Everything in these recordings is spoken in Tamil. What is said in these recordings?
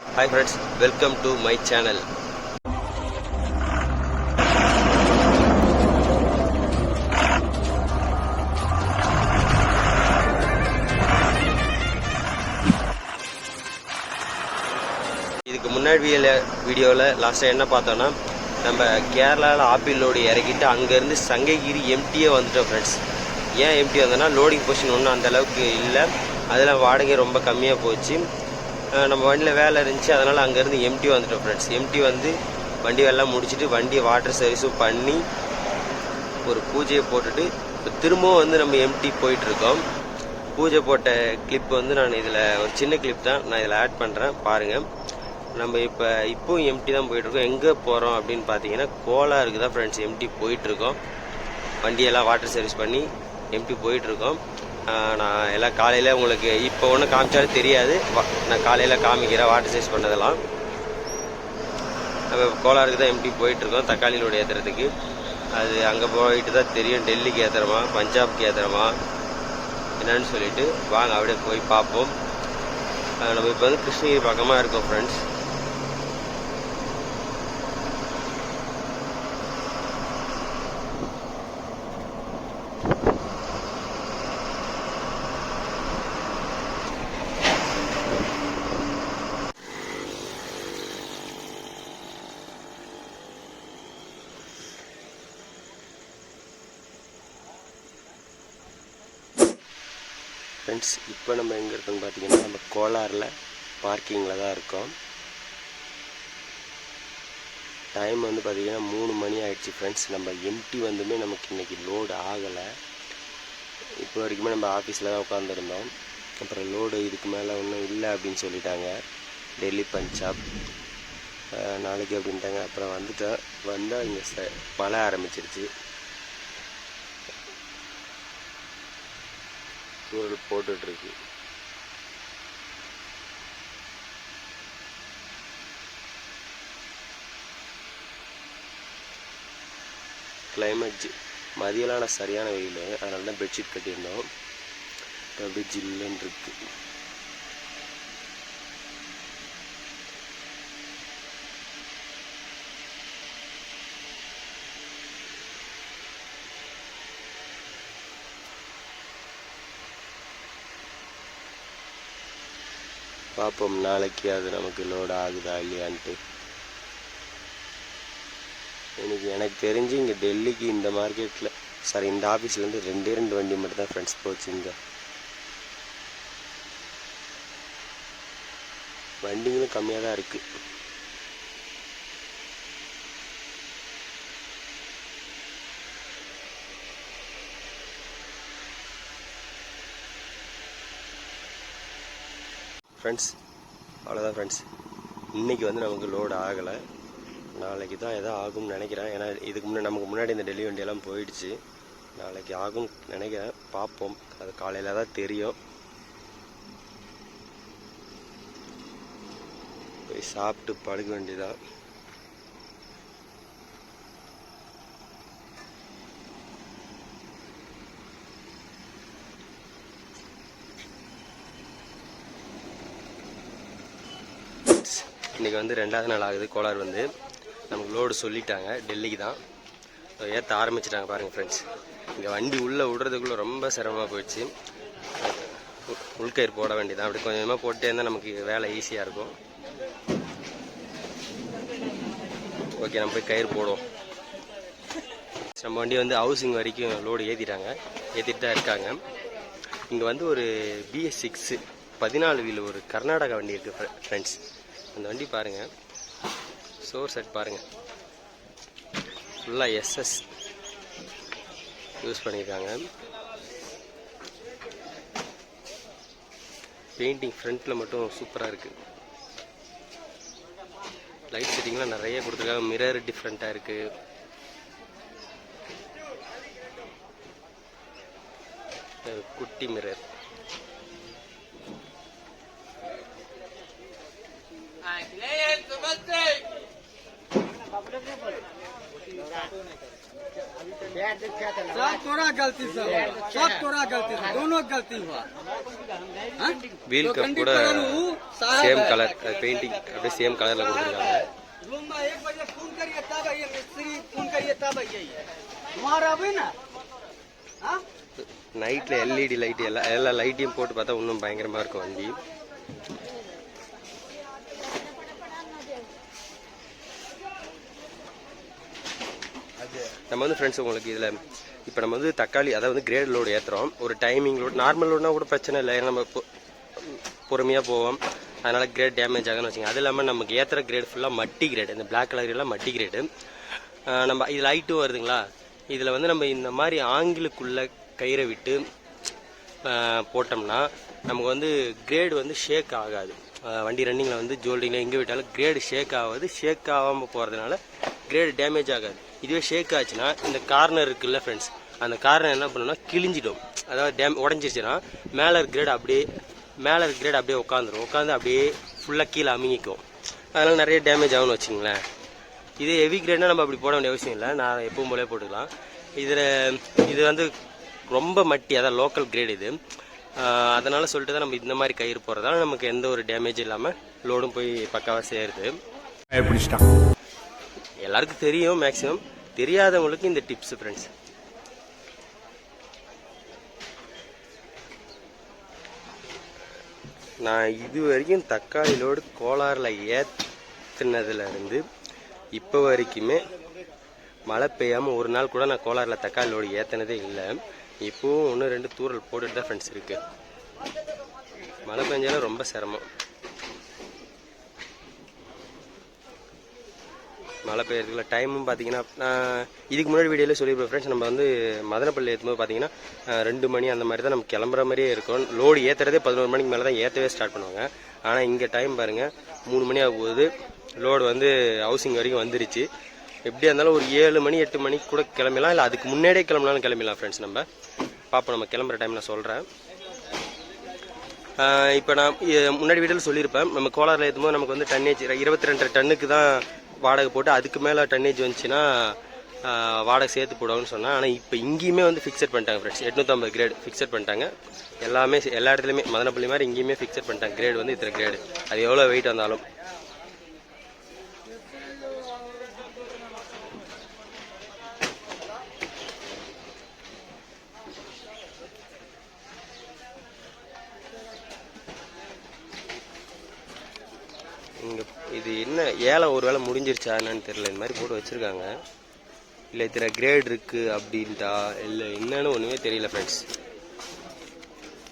Hi friends welcome to my channel இதுக்கு முன்னாடி வீடியோவில் லாஸ்ட்டாக என்ன பார்த்தோன்னா நம்ம கேரளாவில் ஆப்பிள் லோடு இறக்கிட்டு அங்கேருந்து சங்ககிரி எம்டியே வந்துட்டோம் ஃப்ரெண்ட்ஸ் ஏன் எம்டி வந்தோன்னா லோடிங் பொசிஷன் ஒன்றும் அந்த அளவுக்கு இல்லை. அதில் வாடகை ரொம்ப கம்மியாக போச்சு. நம்ம வண்டியில் வேலை இருந்துச்சு. அதனால் அங்கேருந்து எம்டி வந்துட்டோம் ஃப்ரெண்ட்ஸ் எம்டி வந்து வண்டி வேலைலாம் முடிச்சுட்டு வண்டியை வாட்டர் சர்வீஸும் பண்ணி ஒரு பூஜையை போட்டுட்டு இப்போ திரும்பவும் வந்து நம்ம எம்டி போயிட்டுருக்கோம். பூஜை போட்ட கிளிப் வந்து நான் இதில் ஒரு சின்ன கிளிப் தான் நான் இதில் ஆட் பண்ணுறேன் பாருங்கள் நம்ம இப்போ இப்போவும் எம்டி தான் போயிட்டுருக்கோம். எங்கே போகிறோம் அப்படின்னு பார்த்தீங்கன்னா கோலாருக்கு தான் ஃப்ரெண்ட்ஸ் எம்டி போயிட்டுருக்கோம். வண்டியெல்லாம் வாட்டர் சர்வீஸ் பண்ணி எம்டி போயிட்டுருக்கோம். நான் எல்லாம் காலையில் உங்களுக்கு இப்போ ஒன்றும் காமிச்சாலும் தெரியாது. நான் காலையில் காமிக்கிறேன் வாட்டர் சைஸ் பண்ணதெல்லாம். நம்ம கோலாருக்கு தான் எம்டி போயிட்டுருக்கோம் தக்காளி லோடு ஏற்றுறதுக்கு அது அங்கே போயிட்டு தான் தெரியும் டெல்லிக்கு ஏற்றுறமா பஞ்சாப்க்கு ஏற்றுறமா என்னன்னு சொல்லிட்டு. வாங்க அப்படியே போய் பார்ப்போம். நம்ம இப்போ வந்து கிருஷ்ணகிரி பக்கமாக இருக்கோம் ஃப்ரெண்ட்ஸ் ஃப்ரெண்ட்ஸ் இப்போ நம்ம எங்கே இருக்கோம்னு பார்த்தீங்கன்னா நம்ம கோலாரில் பார்க்கிங்கில் தான் இருக்கோம். டைம் வந்து பார்த்திங்கன்னா மூணு மணி ஆகிடுச்சு ஃப்ரெண்ட்ஸ் நம்ம எம்டி வந்துமே நமக்கு இன்றைக்கி லோடு ஆகலை. இப்போ வரைக்குமே நம்ம ஆஃபீஸில் தான் உட்காந்துருந்தோம் அப்புறம் லோடு இதுக்கு மேலே ஒன்றும் இல்லை அப்படின்னு சொல்லிட்டாங்க. டெல்லி பஞ்சாப் நாளைக்கு அப்படின்ட்டாங்க. அப்புறம் வந்துட்டேன் வந்தால் இங்கே ச மழை ஆரம்பிச்சிருச்சு. தூரல் போட்டுட்ருக்கு கிளைமேட் மதியம்லாம் சரியான வெயில். அதனால தான் பெட்ஷீட் கட்டியிருந்தோம். இப்போ அப்படியே ஜில்லுன்னு இருக்குது பார்ப்போம் நாளைக்கு அது நமக்கு லோடு ஆகுதா இல்லையான்ட்டு. எனக்கு எனக்கு தெரிஞ்சு இங்கே டெல்லிக்கு இந்த மார்க்கெட்டில் சாரி இந்த ஆஃபீஸ்லேருந்து ரெண்டே ரெண்டு வண்டி மட்டும் தான் ஃப்ரெண்ட்ஸ் போச்சு இங்கே. வண்டிங்களும் கம்மியாக தான் இருக்குது ஃப்ரெண்ட்ஸ் அவ்வளோதான் ஃப்ரெண்ட்ஸ் இன்றைக்கி வந்து நமக்கு லோடு ஆகலை. நாளைக்கு தான் எதோ ஆகும்னு நினைக்கிறேன். ஏன்னா இதுக்கு முன்னாடி நமக்கு முன்னாடி இந்த டெலிவரி வண்டியெல்லாம் போயிடுச்சு. நாளைக்கு ஆகும் நினைக்கிறேன். பார்ப்போம். அது காலையில் தான் தெரியும். போய் சாப்பிட்டு படுக்க வேண்டியதான் இன்றைக்கி வந்து ரெண்டாவது நாள் ஆகுது. கோளாறு வந்து நமக்கு லோடு சொல்லிட்டாங்க. டெல்லிக்கு தான். ஏற்ற ஆரம்பிச்சிட்டாங்க பாருங்கள் ஃப்ரெண்ட்ஸ் இங்கே வண்டி உள்ளே விடுறதுக்குள்ளே ரொம்ப சிரமமாக போயிடுச்சு. உள்கயிறு போட வேண்டியதான் அப்படி கொஞ்சமாக போட்டே இருந்தால் நமக்கு வேலை ஈஸியாக இருக்கும். ஓகே நம்ம போய் கயிறு போடுவோம். நம்ம வண்டி வந்து ஹவுசிங் வரைக்கும் லோடு ஏற்றிட்டாங்க ஏற்றிட்டு தான் இருக்காங்க. இங்கே வந்து ஒரு பிஎஸ் சிக்ஸு பதினாலு வீல் ஒரு கர்நாடகா வண்டி இருக்குது ஃப்ரெண்ட்ஸ் அந்த வண்டி பாருங்கள் சோர் செட் பாருங்கள் ஃபுல்லாக எஸ்எஸ் யூஸ் பண்ணியிருக்காங்க. பெயிண்டிங் ஃப்ரண்ட்டில் மட்டும் சூப்பராக இருக்குது லைட் செட்டிங்லாம் நிறைய கொடுத்துருக்காங்க. மிரர் டிஃப்ரெண்ட்டாக இருக்குது குட்டி மிரர் सब तोरा गलती से हुआ सब तोरा गलती से दोनों गलती हुआ हाँ? வீல் तो கப் कंडी கூட करन ऊ साहब சேம் है। கலர் பெயிண்டிங் அப்படியே சேம் கலரில் கொடுத்துருக்காங்க रूम में एक बजे फोन करिए तब आइए मिस्त्री फोन करिए तब आइए तुम्हारा अभी ना हाँ? நைட்டில் எல்இடி லைட் எல்லா எல்லா லைட்டையும் போட்டு பார்த்தா இன்னும் பயங்கரமாக இருக்கும் வண்டி நம்ம வந்து ஃப்ரெண்ட்ஸ் உங்களுக்கு இதில் இப்போ நம்ம வந்து தக்காளி அதாவது கிரேட் லோடு ஏற்றுறோம் ஒரு டைமிங் லோடு நார்மல் லோடுனா கூட பிரச்சனை இல்லை. ஏன்னா நம்ம பொ- பொறுமையாக போவோம். அதனால் கிரேட் டேமேஜ் ஆகும்னு வச்சுங்க அது இல்லாமல் நமக்கு ஏற்றுற கிரேட் ஃபுல்லாக மட்டி கிரேட் இந்த பிளாக் கலர் எல்லாம் மட்டி கிரேடு நம்ம இது லைட்டும் வருதுங்களா? இதில் வந்து நம்ம இந்த மாதிரி ஆங்கிலுக்குள்ளே கயிறை விட்டு போட்டோம்னா நமக்கு வந்து கிரேடு வந்து ஷேக் ஆகாது. வண்டி ரன்னிங்கில் வந்து ஜோல்டிங்கில் எங்கே விட்டாலும் கிரேடு ஷேக் ஆகாது. ஷேக் ஆகாமல் போகிறதுனால கிரேடு டேமேஜ் ஆகாது. இதுவே ஷேக் ஆச்சுன்னா இந்த கார்னர் இருக்குல்ல ஃப்ரெண்ட்ஸ் அந்த கார்னர் என்ன பண்ணணும்னா கிழிஞ்சிடும். அதாவது டேம் உடஞ்சிருச்சுன்னா மேலே கிரேடு அப்படியே மேலே கிரேடு அப்படியே உட்காந்துரும். உட்காந்து அப்படியே ஃபுல்லாக கீழே அமுங்கிக்கும். அதனால் நிறைய டேமேஜ் ஆகும்னு வச்சுங்களேன் இது ஹெவி கிரேட்னா நம்ம அப்படி போட வேண்டிய அவசியம் இல்லை. நான் எப்பவும் போலே போட்டுக்கலாம். இதில் இது வந்து ரொம்ப மட்டி அதான் லோக்கல் கிரேட் இது. அதனால் சொல்லிட்டு தான் நம்ம இந்த மாதிரி கயிறு போகிறதால நமக்கு எந்த ஒரு டேமேஜ் இல்லாமல் லோடும் போய் பக்காவாக சேருது. பிடிச்சிட்டான். எல்லாருக்கும் தெரியும் மேக்ஸிமம் தெரியாதவங்களுக்கு இந்த டிப்ஸ் ஃப்ரெண்ட்ஸ் நான் இது வரைக்கும் தக்காளி லோடு கோலாரில் இப்போ வரைக்குமே மழை பெய்யாமல் ஒரு நாள் கூட நான் கோளாறில் தக்காளி லோடு ஏற்றினதே இல்லை. இப்போவும் ஒன்று ரெண்டு தூரல் போட்டுட்டு தான் ஃப்ரெண்ட்ஸ் இருக்குது மழை பெஞ்சாலும் ரொம்ப சிரமம். மழை பெய்யறதுக்குள்ள டைமும் பார்த்தீங்கன்னா நான் இதுக்கு முன்னாடி வீடியோவில் சொல்லியிருப்பேன் ஃப்ரெண்ட்ஸ் நம்ம வந்து மதனப்பள்ளி ஏற்றும்போது பார்த்தீங்கன்னா ரெண்டு மணி அந்த மாதிரி தான் நம்ம கிளம்புற மாதிரியே இருக்கும். லோடு ஏற்றுறதே பதினோரு மணிக்கு மேலே தான் ஏற்றவே ஸ்டார்ட் பண்ணுவாங்க. ஆனால் இங்கே டைம் பாருங்கள் மூணு மணி ஆகும் போது லோடு வந்து ஹவுசிங் வரைக்கும் வந்துருச்சு. எப்படியா இருந்தாலும் ஒரு ஏழு மணி எட்டு மணிக்கு கூட கிளம்பிடலாம். இல்லை அதுக்கு முன்னாடியே கிளம்பினாலும் கிளம்பிடலாம் ஃப்ரெண்ட்ஸ் நம்ம. பார்ப்போம் நம்ம கிளம்புற டைம் நான் சொல்கிறேன் இப்போ நான் முன்னாடி வீட்டில் சொல்லியிருப்பேன். நம்ம கோலாரில் ஏற்றும்போது நமக்கு வந்து டன்னேஜ் இருபத்தி ரெண்டு டன்னுக்கு தான் வாடகை போட்டு அதுக்கு மேலே டன்னேஜ் வந்துச்சுன்னா வாடகை சேர்த்து போடுவாங்கன்னு சொன்னால் ஆனால் இப்போ இங்கேயுமே வந்து ஃபிக்ஸட் பண்ணிட்டாங்க ஃப்ரெண்ட்ஸ் எட்நூற்றம்பது கிரேட் ஃபிக்ஸட் பண்ணிட்டாங்க. எல்லாமே எல்லா இடத்துலையுமே மதனப்பள்ளி மாதிரி இங்கேயுமே ஃபிக்ஸட் பண்ணிட்டாங்க. கிரேட் வந்து இத்தனை கிரேடு அது எவ்வளோ வெயிட் வந்தாலும் இங்கே இது என்ன ஏழை ஒரு வேலை முடிஞ்சிருச்சா என்னன்னு தெரியல. இந்த மாதிரி போட்டு வச்சுருக்காங்க. இல்லை இத்தனை கிரேட் இருக்குது அப்படின்ட்டா இல்லை என்னன்னு ஒன்றுமே தெரியல ஃப்ரெண்ட்ஸ்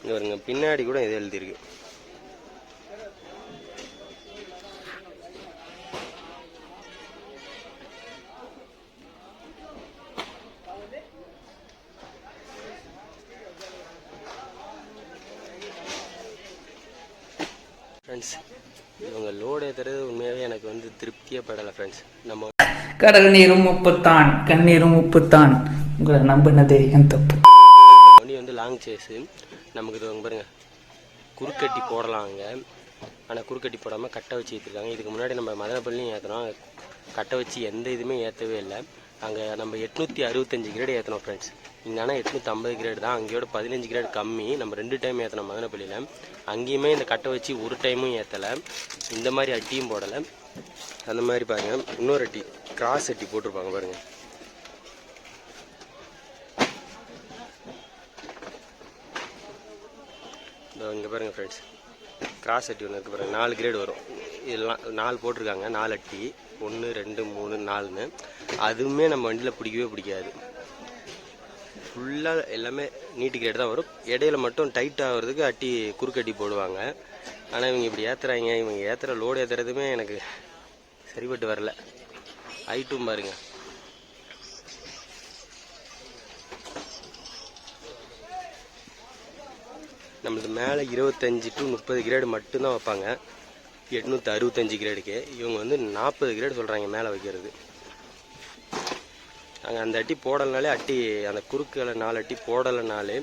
இங்கே வருங்க பின்னாடி கூட இது எழுதியிருக்கு ஃப்ரெண்ட்ஸ் இவங்க லோடு ஏற்றுறது உண்மையாகவே எனக்கு வந்து திருப்தியே படலை ஃப்ரெண்ட்ஸ் நம்ம கடல் நீரும் உப்புத்தான் கண்ணீரும் உப்புத்தான். உங்களை நம்பினதே என் தப்பு. வண்டி வந்து லாங் சேஸு நமக்கு இது பாருங்க. குறுக்கட்டி போடலாம் அங்கே. ஆனால் குறுக்கட்டி போடாமல் கட்டை வச்சு ஏற்றிருக்காங்க இதுக்கு முன்னாடி நம்ம மதனப்பள்ளியும் ஏற்றினோம் கட்டை வச்சு எந்த இதுவுமே ஏற்றவே இல்லை. அங்கே நம்ம எட்நூற்றி அறுபத்தஞ்சு கிரேடு ஏற்றினோம் ஃப்ரெண்ட்ஸ் இங்கே எட்நூற்றி ஐம்பது கிரேடு தான். அங்கேயோட பதினஞ்சு கிரேடு கம்மி. நம்ம ரெண்டு டைம் ஏற்றினோம் மதனப்பள்ளியில். அங்கேயுமே இந்த கட்டை வச்சு ஒரு டைமும் ஏற்றலை இந்த மாதிரி அட்டியும் போடலை. அந்த மாதிரி பாருங்கள் இன்னொரு அட்டி. கிராஸ் அட்டி போட்டிருப்பாங்க பாருங்கள் இங்கே பாருங்கள் ஃப்ரெண்ட்ஸ் கிராஸ் அட்டி ஒன்று இருக்குது பாருங்கள் நாலு கிரேடு வரும். இதெல்லாம் நாலு போட்டிருக்காங்க. நாலு அட்டி. ஒன்று ரெண்டு மூணு நாலுன்னு. அதுவுமே நம்ம வண்டியில் பிடிக்கவே பிடிக்காது. ஃபுல்லாக எல்லாமே நீட்டு கிரேடு தான் வரும். இடையில மட்டும் டைட் ஆகிறதுக்கு அட்டி குறுக்கட்டி போடுவாங்க. ஆனால் இவங்க இப்படி ஏற்றுறாங்க இவங்க ஏற்றுற லோடு ஏற்றுறதுமே எனக்கு சரிப்பட்டு வரல. ஹைட்டும் பாருங்கள் நம்மளுக்கு மேலே இருபத்தஞ்சி டு முப்பது கிரேடு மட்டும்தான் வைப்பாங்க. எட்நூற்றி அறுபத்தஞ்சு கிரேடுக்கு இவங்க வந்து நாற்பது கிரேடு சொல்கிறாங்க மேலே வைக்கிறது. நாங்கள் அந்த அட்டி போடலைனாலே அட்டி அந்த குறுக்கில் நாலு அட்டி போடலைனாலே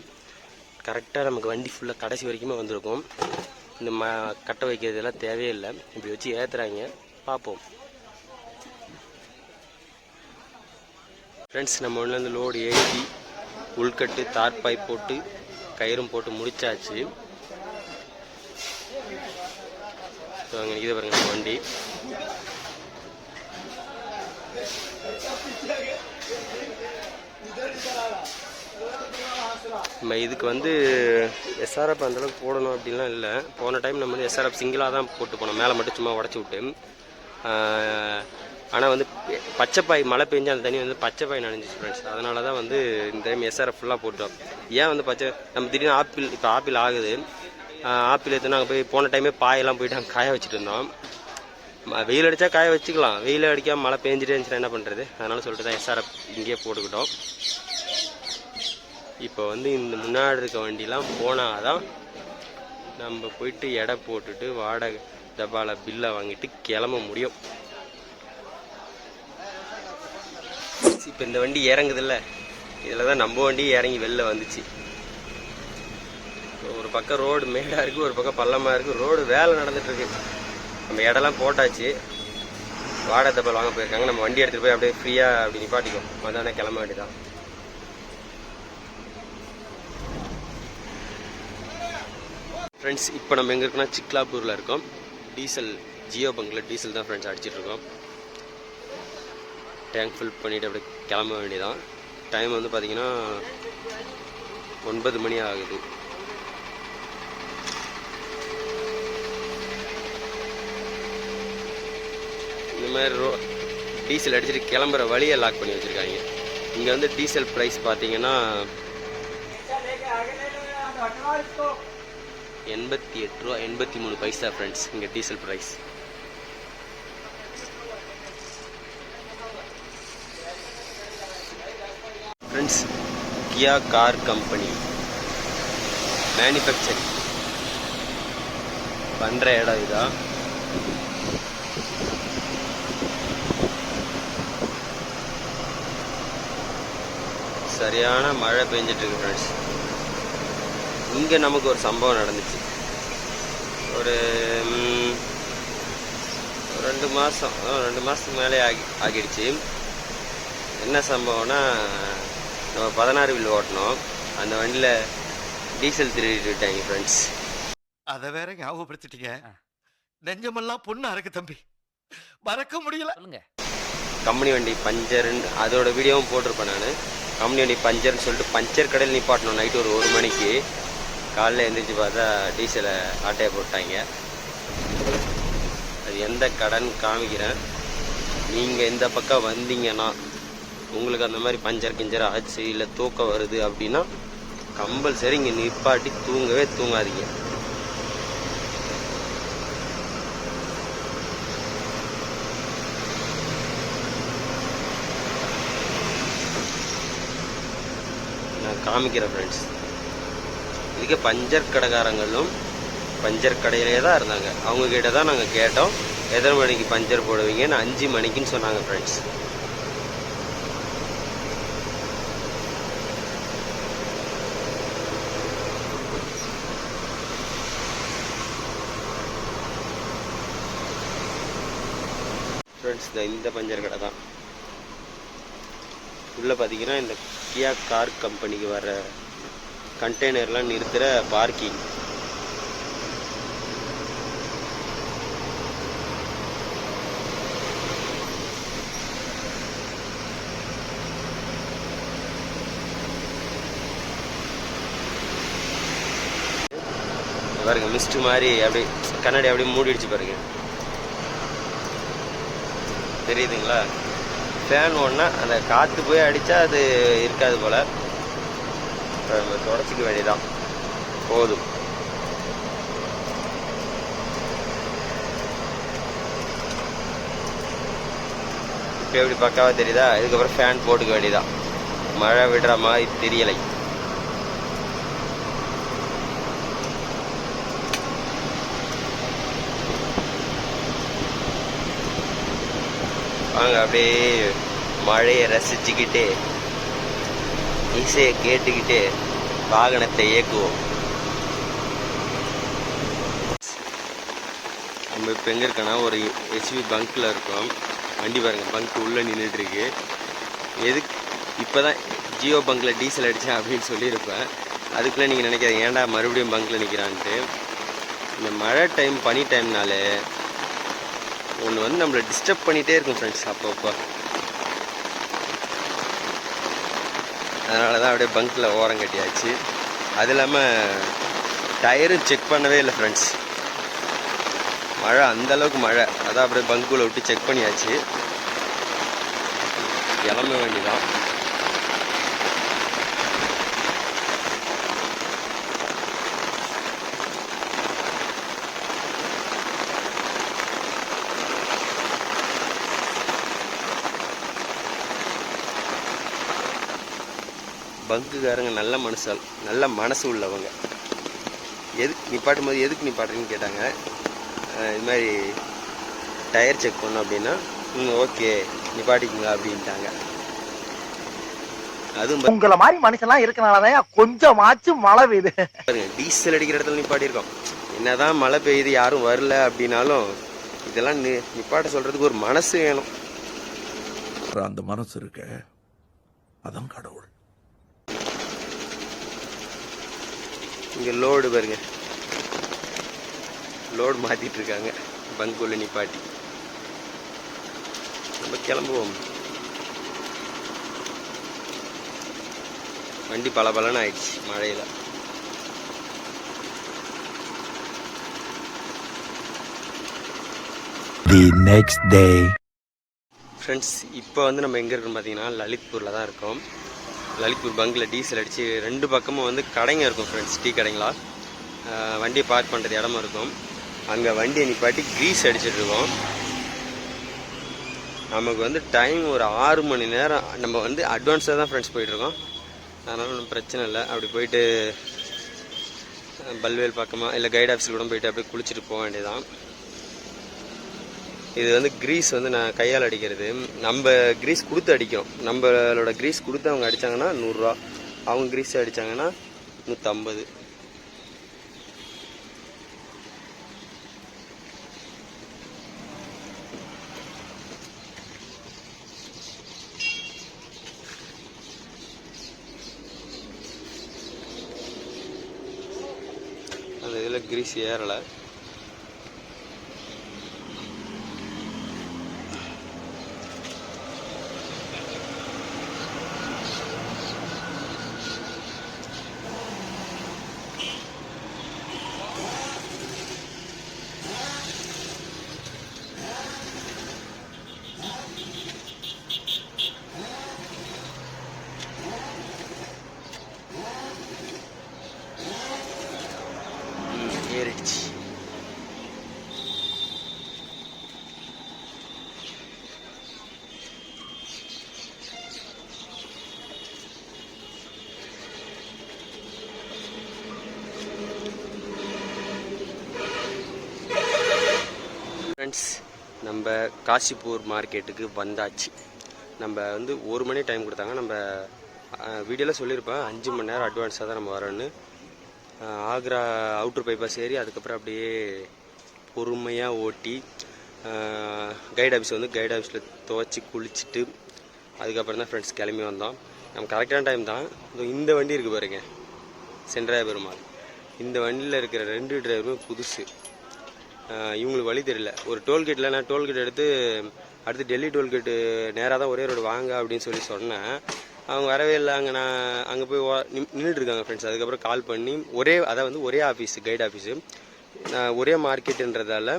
கரெக்டாக நமக்கு வண்டி ஃபுல்லாக கடைசி வரைக்குமே வந்திருக்கும். இந்த ம கட்டை வைக்கிறதெல்லாம் தேவையில்லை இப்படி வச்சு ஏற்றுறாங்க பார்ப்போம் ஃப்ரெண்ட்ஸ் நம்ம ஒன்று லோடு ஏற்றி உள்கட்டு தார்பாய் போட்டு கயிறும் போட்டு முடிச்சாச்சு. ஸோ அங்கே இது பாருங்க வண்டி. நம்ம இதுக்கு வந்து எஸ்ஆர்எஃப் அந்தளவுக்கு போடணும் அப்படின்லாம் இல்லை. போன டைம் நம்ம வந்து எஸ்ஆர்எஃப் சிங்கிளாக தான் போட்டு போனோம். மேலே மட்டும் சும்மா உடச்சி விட்டு. ஆனால் வந்து பச்சைப்பாய் மழை பெஞ்சு அந்த தண்ணி வந்து பச்சைப்பாய் நனைஞ்சிச்சு ஃப்ரெண்ட்ஸ் அதனால தான் வந்து இந்த டைம் எஸ்ஆர்எஃப் ஃபுல்லாக போட்டோம். ஏன் வந்து பச்சை நம்ம திடீர்னு ஆப்பிள் இப்போ ஆப்பிள் ஆகுது. ஆப்பிள் எடுத்து நாங்கள் போய் போன டைமே பாயெல்லாம் போயிட்டு அங்கே காய வச்சுட்டு இருந்தோம். வெயில் அடித்தா காய வச்சுக்கலாம். வெயில் அடிக்காமல் மழை பேஞ்சிட்டே இருந்துச்சுன்னா என்ன பண்ணுறது அதனால சொல்லிட்டு தான் எஸ்ஆர்எஃப் இங்கேயே போட்டுக்கிட்டோம். இப்போ வந்து இந்த முன்னாடி இருக்க வண்டிலாம் போனால் தான் நம்ம போயிட்டு எடை போட்டுட்டு வாடகை தபால பில்லை வாங்கிட்டு கிளம்ப முடியும். இப்போ இந்த வண்டி இறங்குதுல்ல? இதில் தான் நம்ம வண்டி இறங்கி வெளில வந்துச்சு. இப்போ ஒரு பக்கம் ரோடு மேடாக இருக்குது ஒரு பக்கம் பள்ளமாக இருக்குது ரோடு வேலை நடந்துட்டு நம்ம இடம்லாம் போட்டாச்சு. வாடகை தப்பல் வாங்க போயிருக்காங்க. நம்ம வண்டி எடுத்துகிட்டு போய் அப்படியே ஃப்ரீயாக அப்படி நிப்பாட்டிக்கும் அதானே கிளம்ப வேண்டியதான் ஃப்ரெண்ட்ஸ் இப்போ நம்ம எங்கே இருக்கோம்னா சிக்லாப்பூரில் இருக்கோம். டீசல் ஜியோ பங்கில் டீசல் தான் ஃப்ரெண்ட்ஸ் அடிச்சிட்ருக்கோம் டேங்க் ஃபில் பண்ணிவிட்டு அப்படியே கிளம்ப வேண்டியதான் டைம் வந்து பார்த்திங்கன்னா ஒன்பது மணி ஆகுது. இந்த மாதிரி ரோ டீசல் அடிச்சுட்டு கிளம்புற வழியை லாக் பண்ணி வச்சுருக்காங்க. இங்கே வந்து டீசல் ப்ரைஸ் பார்த்தீங்கன்னா எண்பத்தி எட்டு ரூபா எண்பத்தி மூணு பைசா ஃப்ரெண்ட்ஸ் இங்கே diesel price friends Kia car company manufacturing பண்ணுற இடம் இதா சரியான மழை பெஞ்சிட்டு இருக்கு ஃப்ரெண்ட்ஸ் இங்கே நமக்கு ஒரு சம்பவம் நடந்துச்சு. ஒரு ரெண்டு மாதம் ரெண்டு மாதத்துக்கு மேலே ஆகி ஆகிடுச்சு. என்ன சம்பவம்னா நம்ம பதினாறு வில் ஓட்டினோம் அந்த வண்டியில் டீசல் திருடிட்டு விட்டாங்க ஃப்ரெண்ட்ஸ் அத வேற ஞாபகப்படுத்திட்டீங்க. நெஞ்சமெல்லாம் பொண்ணா இருக்கு தம்பி. மறக்க முடியல. சொல்லுங்க. கம்பெனி வண்டி பஞ்சர்னு அதோட வீடியோவும் போட்டிருப்பேன் நான். கம்பெனி வண்டி பஞ்சர்னு சொல்லிட்டு பஞ்சர் கடையில் நிப்பாட்டணும். நைட்டு ஒரு ஒரு மணிக்கு. காலையில் எழுந்திரிச்சு பார்த்தா டீசலை ஆட்டையை போட்டாங்க. அது எந்த கடன் காமிக்கிறேன். நீங்கள் இந்த பக்கம் வந்தீங்கன்னா உங்களுக்கு அந்த மாதிரி பஞ்சர் கிஞ்சர் ஆச்சு இல்லை தூக்கம் வருது அப்படின்னா கம்பல்சரி இங்கே நிப்பாட்டி தூங்கவே தூங்காதீங்க. காமிக்கிறேன் ஃப்ரெண்ட்ஸ் இதுக்கு பஞ்சர் கடைக்காரங்களும் பஞ்சர் கடையிலே தான் இருந்தாங்க. அவங்க கிட்ட தான் நாங்கள் கேட்டோம். எத்தனை மணிக்கு பஞ்சர் போடுவீங்கன்னு அஞ்சு மணிக்குன்னு சொன்னாங்க ஃப்ரெண்ட்ஸ் ஃப்ரெண்ட்ஸ் இந்த பஞ்சர் கடை தான். உள்ளே பார்த்தீங்கன்னா இந்த கியா கார் கம்பெனிக்கு வர கண்டெய்னர்லாம் நிறுத்துகிற பார்க்கிங் பாருங்க மிஸ்ட் மாதிரி அப்படியே கண்ணாடி அப்படியே மூடிடுச்சு பாருங்க. தெரியுதுங்களா? ஃபேன் ஓடனா அந்த காற்று போய் அடித்தா அது இருக்காது போல். நம்ம தொடச்சிக்க வேண்டியதான் போதும். இப்போ எப்படி பக்காவாக தெரியுதா? இதுக்கப்புறம் ஃபேன் போட்டுக்க வேண்டியதான் மழை விடுற மாதிரி தெரியலை. வாங்க அப்படியே மழையை ரசிச்சுக்கிட்டு இசையை கேட்டுக்கிட்டு வாகனத்தை இயக்குவோம். நம்ம இப்போ எங்கே இருக்கோன்னா ஒரு ஹெச்பி பங்க்கில் இருக்கோம். வண்டி பாருங்க பங்க் உள்ளே நின்றுட்டுருக்கு எதுக்கு இப்போ தான் ஜியோ பங்க்கில் டீசல் அடித்தேன் அப்படின்னு சொல்லியிருப்பேன். அதுக்குள்ளே நீங்கள் நினைக்காதீங்க ஏன்டா மறுபடியும் பங்கில் நிற்கிறான்ட்டு இந்த மழை டைம் பனி டைம்னாலே ஒன்று வந்து நம்மளை டிஸ்டர்ப் பண்ணிகிட்டே இருக்கும் ஃப்ரெண்ட்ஸ் அப்பப்போ. அதனால தான் அப்படியே பங்க்கில் ஓரம் கட்டியாச்சு. அது இல்லாமல் டயரும் செக் பண்ணவே இல்லை ஃப்ரெண்ட்ஸ் மழை அந்த அளவுக்கு மழை. அதான் அப்படியே பங்குல விட்டு செக் பண்ணியாச்சு. கிளம்ப வேண்டிதான் பங்குக்காரங்க நல்ல மனுஷால் நல்ல மனசு உள்ளவங்க. எது நிப்பாட்டும் போது எதுக்கு நிப்பாட்டுறீங்கன்னு கேட்டாங்க. இது மாதிரி டயர் செக் பண்ணோம் அப்படின்னா ம் ஓகே நிப்பாட்டிக்குங்க அப்படின்ட்டாங்க. அதுவும் உங்கள மாதிரி மனுஷன்லாம் இருக்கனாலதான் கொஞ்சமாச்சும் மழை பெய்யுது. பாருங்க டீசல் அடிக்கிற இடத்துல நிப்பாட்டியிருக்கோம் என்னதான் மழை பெய்யுது யாரும் வரல அப்படின்னாலும் இதெல்லாம் நி நிப்பாட்ட சொல்றதுக்கு ஒரு மனசு வேணும். அந்த மனசு இருக்க அதான் கடவுள். இங்கே லோடு பாருங்க. லோடு மாத்திட்டு இருக்காங்க பங்குள்ள நிப்பாட்டி நம்ம கிளம்புவோம். வண்டி பல பலன்னு ஆயிடுச்சு மழையில. தி நெக்ஸ்ட் டே ஃப்ரெண்ட்ஸ் இப்போ வந்து நம்ம எங்கே இருக்கோம் பார்த்தீங்கன்னா லலித்பூரில் தான் இருக்கோம். லலித்பூர் பங்கில் டீசல் அடித்து ரெண்டு பக்கமும் வந்து கடைங்க இருக்கும் ஃப்ரெண்ட்ஸ் டீ கடைங்களா. வண்டியை பார்க் பண்ணுறது இடமா இருக்கும். அங்கே வண்டியை நிப்பாட்டி க்ரீஸ் அடிச்சிட்டு இருக்கோம். நமக்கு வந்து டைம் ஒரு ஆறு மணி நேரம். நம்ம வந்து அட்வான்ஸாக தான் ஃப்ரெண்ட்ஸ் போயிட்டுருக்கோம் அதனால் ஒன்றும் பிரச்சனை இல்லை. அப்படி போயிட்டு பல்வேல் பக்கமாக இல்லை கைட் ஆஃபீஸில் கூட போயிட்டு அப்படியே குளிச்சுட்டு போக வேண்டியதான் இது வந்து கிரீஸ் வந்து நான் கையால் அடிக்கிறது. நம்ம கிரீஸ் கொடுத்து அடிக்கிறோம். நம்மளோட கிரீஸ் கொடுத்து அவங்க அடித்தாங்கன்னா நூறுரூவா. அவங்க கிரீஸ் அடித்தாங்கன்னா நூற்றம்பது அந்த இதில் கிரீஸ் ஏறலை ம், ஏறிடுச்சு ஃப்ரெண்ட்ஸ் நம்ம காசிப்பூர் மார்க்கெட்டுக்கு வந்தாச்சு. நம்ம வந்து ஒரு மணி டைம் கொடுத்தாங்க. நம்ம வீடியோவில் சொல்லியிருப்பேன். அஞ்சு மணி நேரம் அட்வான்ஸாக தான் நம்ம வரோன்னு ஆக்ரா அவுட்ரு பைப்பாஸ் ஏறி அதுக்கப்புறம் அப்படியே பொறுமையாக ஓட்டி கைட் ஆஃபீஸ் வந்து கைட் ஆஃபீஸில் துவச்சி குளிச்சுட்டு அதுக்கப்புறம் தான் ஃப்ரெண்ட்ஸ் கிளம்பி வந்தோம். நம்ம கரெக்டான டைம் தான். இந்த வண்டி இருக்குது பாருங்க. சென்ட்ராய பெருமாள் இந்த வண்டியில் இருக்கிற ரெண்டு டிரைவருமே புதுசு. இவங்களுக்கு வழி தெரியல. ஒரு டோல்கேட்டில் நான் டோல்கேட் எடுத்து அடுத்து டெல்லி டோல்கேட்டு நேராக தான் ஒரே ரோடு வாங்க அப்படின்னு சொல்லி சொன்னேன். அவங்க வரவே இல்லை. அங்கே நான் அங்கே போய் நின்றுட்டு இருக்காங்க ஃப்ரெண்ட்ஸ் அதுக்கப்புறம் கால் பண்ணி ஒரே அதான் வந்து ஒரே ஆஃபீஸ் கைட் ஆஃபீஸு ஒரே மார்க்கெட்டுன்றதால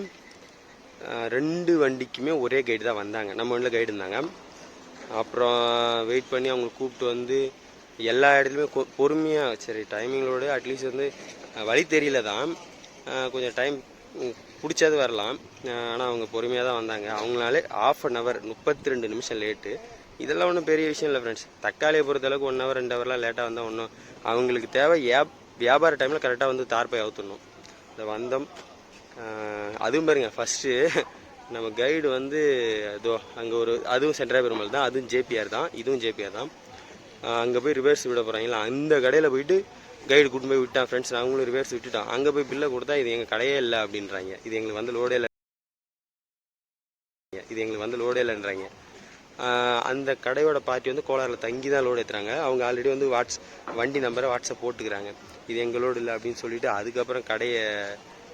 ரெண்டு வண்டிக்குமே ஒரே கைடு தான் வந்தாங்க. நம்ம வண்டியில் கைடு இருந்தாங்க. அப்புறம் வெயிட் பண்ணி அவங்க கூப்பிட்டு வந்து எல்லா இடத்துலையுமே பொறுமையாக சரி டைமிங்களோட அட்லீஸ்ட் வந்து வழி தெரியல தான். கொஞ்சம் டைம் பிடிச்சது வரலாம். ஆனால் அவங்க பொறுமையாக தான் வந்தாங்க. அவங்களாலே ஆஃப் அன் ஹவர் முப்பத்தி ரெண்டு நிமிஷம் லேட்டு இதெல்லாம் ஒன்றும் பெரிய விஷயம் இல்லை ஃப்ரெண்ட்ஸ் தக்காளியை பொறுத்தளவுக்கு ஒன் ஹவர் ரெண்டு ஹவர்லாம் லேட்டாக வந்தால் ஒன்றும் அவங்களுக்கு தேவை. ஏ வியாபார டைமில் கரெக்டாக வந்து தார்பை அவுத்துடணும். இந்த வந்தோம். அதுவும் பாருங்க ஃபஸ்ட்டு நம்ம கைடு வந்து அதோ அங்கே ஒரு அதுவும் சென்ட்ரா பெருமாள் தான் அதுவும் ஜேபிஆர் தான் இதுவும் ஜேபிஆர் தான். அங்கே போய் ரிவர்ஸ் விட போகிறாங்களா அந்த கடையில் போயிட்டு கைடு கூட்டு போய் விட்டான் ஃப்ரெண்ட்ஸ் நாங்களும் ரிவர்ஸ் விட்டுட்டோம். அங்கே போய் பில்லை கொடுத்தா இது எங்கள் கடையே இல்லை அப்படின்றாங்க. இது எங்களுக்கு வந்து லோடே இல்லை. இது எங்களுக்கு வந்து லோடே இல்லைன்றாங்க. அந்த கடையோட பார்ட்டி வந்து கோலாரில் தங்கி தான் லோடு ஏற்றுறாங்க அவங்க ஆல்ரெடி வந்து வாட்ஸ் வண்டி நம்பரை வாட்ஸ்அப் போட்டுக்கிறாங்க. இது எங்கள் லோடு இல்லை அப்படின்னு சொல்லிட்டு அதுக்கப்புறம் கடையை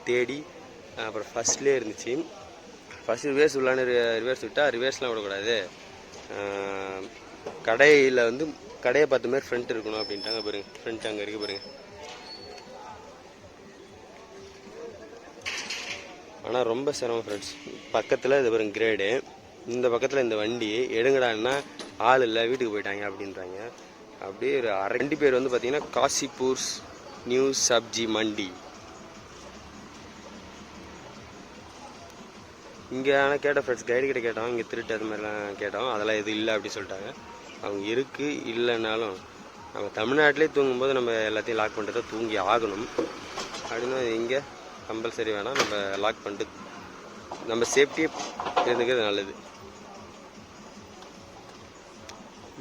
தேடி அப்புறம் ஃபஸ்ட்லேயே இருந்துச்சு. ஃபஸ்ட் ரிவர்ஸ் விடலான்னு ரிவர்ஸ் விட்டால் ரிவர்ஸ்லாம் விடக்கூடாது. கடையில் வந்து கடையை பார்த்த மாதிரி ஃப்ரண்ட் இருக்கணும் அப்படின்ட்டாங்க பாருங்க. ஃப்ரண்ட் அங்கே இருக்கு பாருங்க. ஆனால் ரொம்ப சிரமம் ஃப்ரெண்ட்ஸ் பக்கத்தில் இது பாருங்க கிரேடு இந்த பக்கத்தில் இந்த வண்டி. எடுங்கடான்னா ஆள் இல்லை வீட்டுக்கு போயிட்டாங்க அப்படின்றாங்க. அப்படியே ஒரு அரை ரெண்டு பேர் வந்து பார்த்தீங்கன்னா காசிப்பூர்ஸ் நியூ சப்ஜி மண்டி. இங்கே ஆனால் கேட்டோம் ஃப்ரெண்ட்ஸ் கைடு கிட்ட கேட்டோம். இங்கே திருட்டு அது மாதிரிலாம் கேட்டோம். அதெல்லாம் எதுவும் இல்லை அப்படின்னு சொல்லிட்டாங்க. அவங்க இருக்குது இல்லைன்னாலும் நம்ம தமிழ்நாட்டிலே தூங்கும்போது நம்ம எல்லாத்தையும் லாக் பண்ணிட்டு தான் தூங்கி ஆகணும். அப்படின்னா இங்கே கம்பல்சரி வேணால் நம்ம லாக் பண்ணிட்டு நம்ம சேஃப்டியே இருந்துக்கிறது நல்லது.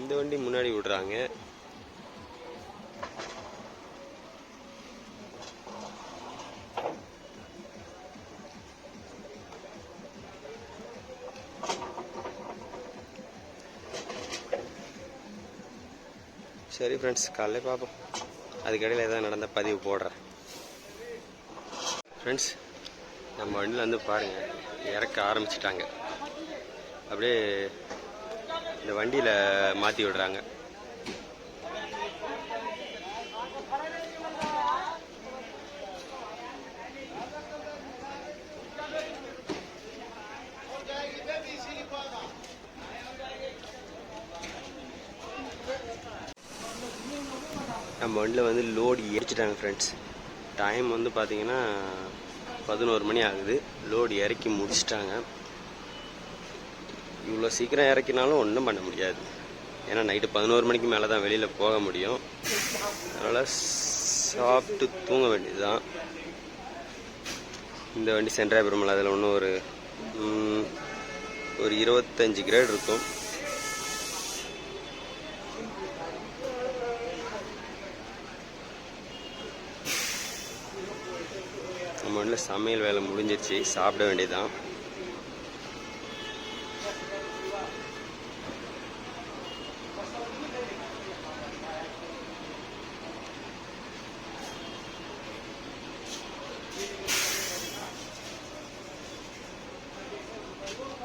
இந்த வண்டி முன்னாடி விடுறாங்க. சரி ஃப்ரெண்ட்ஸ் காலையில பார்ப்போம். அதுக்கடையில் எதாவது நடந்த பதிவு போடுறேன். ஃப்ரெண்ட்ஸ் நம்ம வண்டியில் வந்து பாருங்கள் இறக்க ஆரம்பிச்சிட்டாங்க. அப்படியே இந்த வண்டியில் மாற்றி விடுறாங்க. நம்ம வண்டியில் வந்து லோடு எரிச்சிட்டாங்க ஃப்ரெண்ட்ஸ் டைம் வந்து பார்த்தீங்கன்னா பதினோரு மணி ஆகுது. லோடு இறக்கி முடிச்சிட்டாங்க. இவ்வளோ சீக்கிரம் இறக்கினாலும் ஒன்றும் பண்ண முடியாது. ஏன்னா நைட்டு பதினோரு மணிக்கு மேலே தான் வெளியில் போக முடியும். அதனால் சாப்பிட்டு தூங்க வேண்டியது தான் இந்த வண்டி சென்ட்ராபுரம் அதில் ஒன்றும் ஒரு ஒரு இருபத்தஞ்சி கிரேட் இருக்கும் நம்ம ஒன்றில் சமையல் வேலை முடிஞ்சிருச்சு சாப்பிட வேண்டியதுதான்.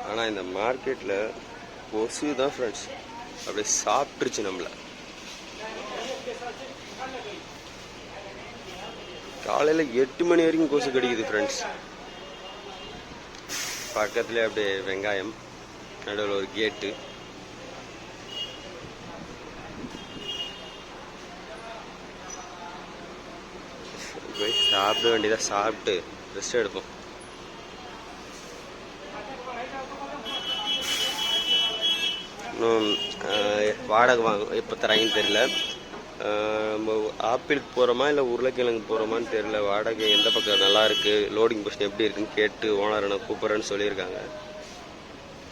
ஆனால் இந்த மார்க்கெட்டில் கொசு தான் ஃப்ரெண்ட்ஸ் அப்படியே சாப்பிட்டுருச்சு நம்மளை. காலையில் எட்டு மணி வரைக்கும் கொசு கடிக்குது ஃப்ரெண்ட்ஸ் பக்கத்துலேயே அப்படியே வெங்காயம் நடுவில் ஒரு கேட்டு. போய் சாப்பிட வேண்டியதாக சாப்பிட்டு ரெஸ்ட் எடுப்போம். இன்னும் வாடகை வாங்க எப்போ தராங்கன்னு தெரியல. நம்ம ஆப்பிளுக்கு போகிறோமா இல்லை உருளைக்கிழங்கு போகிறோமான்னு தெரியல. வாடகை எந்த பக்கம்? நல்லா இருக்குது லோடிங் பொசிஷன் எப்படி இருக்குன்னு கேட்டு ஓனர் நான் கூப்பிட்றேன்னு சொல்லியிருக்காங்க.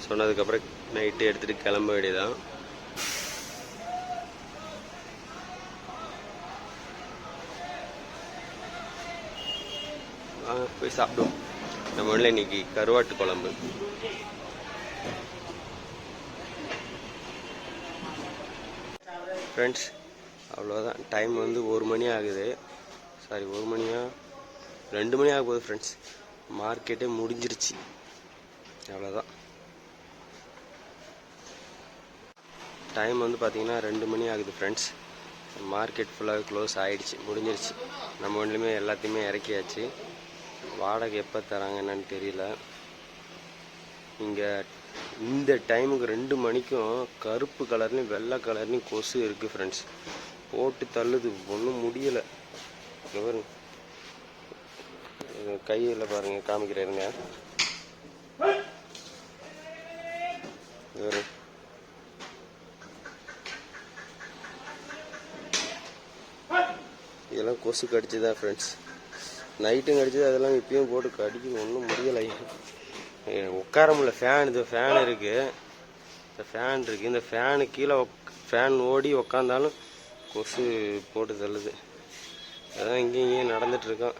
சொன்னதுக்கப்புறம் நைட்டு எடுத்துகிட்டு கிளம்ப வேண்டியதான் போய் சாப்பிடுவோம். நம்ம வீட்டில் இன்னைக்கு கருவாட்டு குழம்பு. ஃப்ரெண்ட்ஸ் அவ்வளோதான் டைம் வந்து ஒரு மணி ஆகுது. சாரி ஒரு மணியா? ரெண்டு மணி ஆக போகுது ஃப்ரெண்ட்ஸ் மார்க்கெட்டே முடிஞ்சிருச்சு. அவ்வளோதான் டைம் வந்து பார்த்தீங்கன்னா ரெண்டு மணி ஆகுது ஃப்ரெண்ட்ஸ் மார்க்கெட் ஃபுல்லாக க்ளோஸ் ஆகிடுச்சு முடிஞ்சிருச்சு. நம்ம ஒன்றுமே எல்லாத்தையுமே இறக்கியாச்சு. வாடகை எப்போ தராங்க என்னன்னு தெரியல. இங்கே இந்த டைமுக்கு ரெண்டு மணிக்கும் கருப்பு கலர்லையும் வெள்ளை கலர்லையும் கொசு இருக்குது ஃப்ரெண்ட்ஸ் போட்டு தள்ளுது. ஒன்றும் முடியலை. இங்க பாருங்க. கையில் பாருங்க காமிக்கிறேருங்க இதெல்லாம் கொசு கடிச்சுதா ஃப்ரெண்ட்ஸ் நைட்டும் கடிச்சது அதெல்லாம் இப்பயும் போட்டு கடிக்க ஒன்றும் முடியலை. உட்கார முடியல. ஃபேன் இது ஃபேன் இருக்குது இந்த ஃபேன் இருக்குது இந்த ஃபேனு கீழே ஃபேன் ஓடி உக்காந்தாலும் கொசு போட்டு தள்ளுது. அதான் இங்கேயும் இங்கேயும் நடந்துட்டுருக்கோம்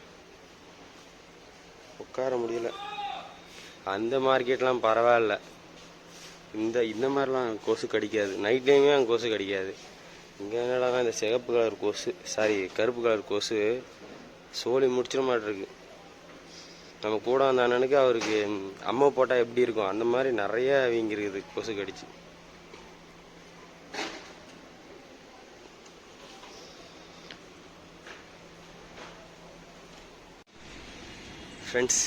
உட்கார முடியல. அந்த மார்க்கெட்லாம் பரவாயில்ல. இந்த இந்த மாதிரிலாம் கொசு கடிக்காது. நைட் டைமே அங்கே கொசு கடிக்காது. இங்கே என்னடா இந்த சிகப்பு கலர் கொசு சாரி கருப்பு கலர் கொசு சோழி முடிச்சிட மாட்டிருக்கு. நம்ம கூட வந்த அண்ணனுக்கு அவருக்கு அம்மா போட்டால் எப்படி இருக்கும்? அந்த மாதிரி நிறைய வீங்கிருக்குது கொசு கடிச்சு. ஃப்ரெண்ட்ஸ்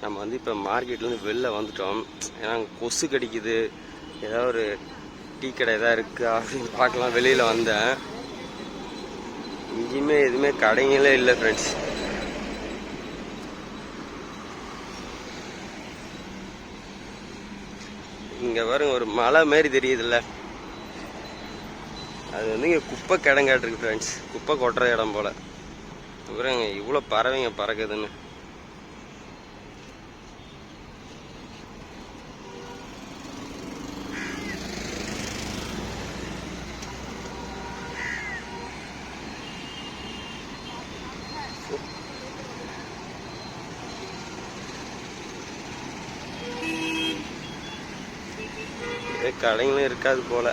நம்ம வந்து இப்போ மார்க்கெட்லேருந்து வெளில வந்துட்டோம். ஏன்னா அங்கே கொசு கடிக்குது. ஏதாவது ஒரு டீ கடை எதாவது இருக்கா அப்படின்னு பார்க்கலாம். வெளியில் வந்தேன். இங்கேயுமே எதுவுமே கடைங்களே இல்லை ஃப்ரெண்ட்ஸ் இங்கே பாருங்க ஒரு மலை மாரி தெரியுதுல்ல. அது வந்து இங்கே குப்பை கிடங்காட்டிருக்கு ஃப்ரெண்ட்ஸ் குப்பை கொட்டுற இடம் போல். அப்புறம் இவ்வளோ பறவைங்க பறக்குதுன்னு. இருக்காது போல